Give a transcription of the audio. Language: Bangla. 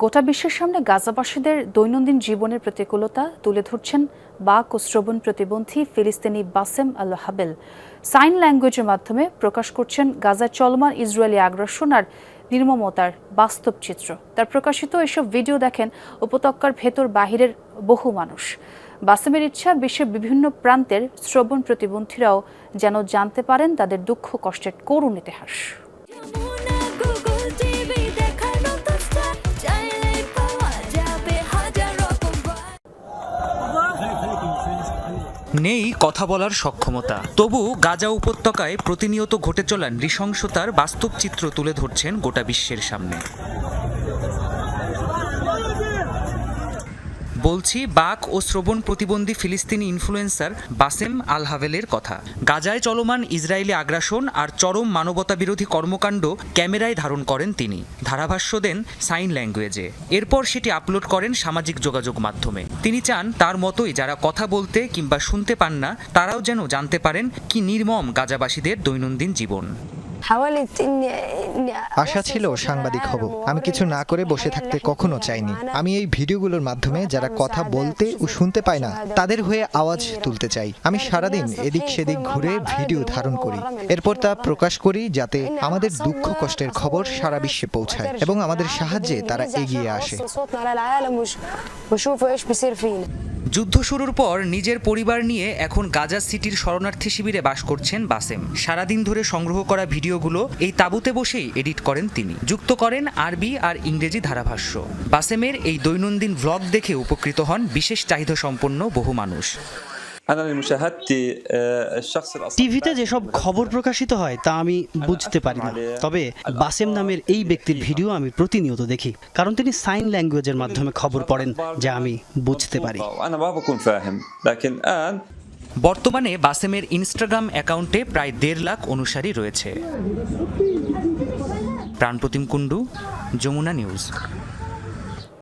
গোটা বিশ্বের সামনে গাজাবাসীদের দৈনন্দিন জীবনের প্রতিকূলতা তুলে ধরছেন বাক ও শ্রবণ প্রতিবন্ধী ফিলিস্তিনি বাসেম আল হাবেল সাইন ল্যাঙ্গুয়েজের মাধ্যমে প্রকাশ করছেন গাজায় চলমান ইসরায়েলি আগ্রাসন আর নির্মমতার বাস্তব চিত্র। তার প্রকাশিত এসব ভিডিও দেখেন উপত্যকার ভেতর বাহিরের বহু মানুষ। বাসেমের ইচ্ছা বিশ্বের বিভিন্ন প্রান্তের শ্রবণ প্রতিবন্ধীরাও যেন জানতে পারেন তাদের দুঃখ, কষ্টের করুণ ইতিহাস। নেই কথা বলার সক্ষমতা। তবু গাজা উপত্যকায় প্রতিনিয়ত ঘটে চলা নৃশংসতার বাস্তব চিত্র তুলে ধরছেন গোটা বিশ্বের সামনে। বলছি, বাক ও শ্রবণ প্রতিবন্ধী ফিলিস্তিনি ইনফ্লুয়েন্সার বাসেম আল হাভেলের কথা। গাজায় চলমান ইসরায়েলি আগ্রাসন আর চরম মানবতা বিরোধী কর্মকাণ্ড ক্যামেরায় ধারণ করেন তিনি। ধারাভাষ্য দেন সাইন ল্যাঙ্গুয়েজে। এরপর সেটি আপলোড করেন সামাজিক যোগাযোগ মাধ্যমে। তিনি চান তার মতোই যারা কথা বলতে কিংবা শুনতে পান না, তারাও যেন জানতে পারেন কি নির্মম গাজাবাসীদের দৈনন্দিন জীবন। আশা ছিল সাংবাদিক হব। আমি কিছু না করে বসে থাকতে কখনো চাইনি। আমি এই ভিডিওগুলোর মাধ্যমে যারা কথা বলতে ও শুনতে পায় না তাদের হয়ে আওয়াজ তুলতে চাই। আমি সারাদিন এদিক সেদিক ঘুরে ভিডিও ধারণ করি। এরপর তা প্রকাশ করি যাতে আমাদের দুঃখ কষ্টের খবর সারা বিশ্বে পৌঁছায় এবং আমাদের সাহায্যে তারা এগিয়ে আসে। যুদ্ধ শুরুর পর নিজের পরিবার নিয়ে এখন গাজা সিটির শরণার্থী শিবিরে বাস করছেন বাসেম। সারাদিন ধরে সংগ্রহ করা ভিডিওগুলো এই তাঁবুতে বসেই এডিট করেন তিনি। যুক্ত করেন আরবি আর ইংরেজি ধারাভাষ্য। বাসেমের এই দৈনন্দিন ভ্লগ দেখে উপকৃত হন বিশেষ চাহিদা সম্পন্ন বহু মানুষ। টিভিতে যেসব খবর প্রকাশিত হয় তা আমি বুঝতে পারি না তবে বাসেম নামের এই ব্যক্তির ভিডিও আমি প্রতিনিয়ত দেখি কারণ তিনি সাইন ল্যাঙ্গুয়েজের মাধ্যমে খবর পড়েন যা আমি বুঝতে পারি বর্তমানে বাসেমের ইনস্টাগ্রাম অ্যাকাউন্টে প্রায় দেড় লাখ অনুসারী রয়েছে প্রাণপ্রতিম কুণ্ডু যমুনা নিউজ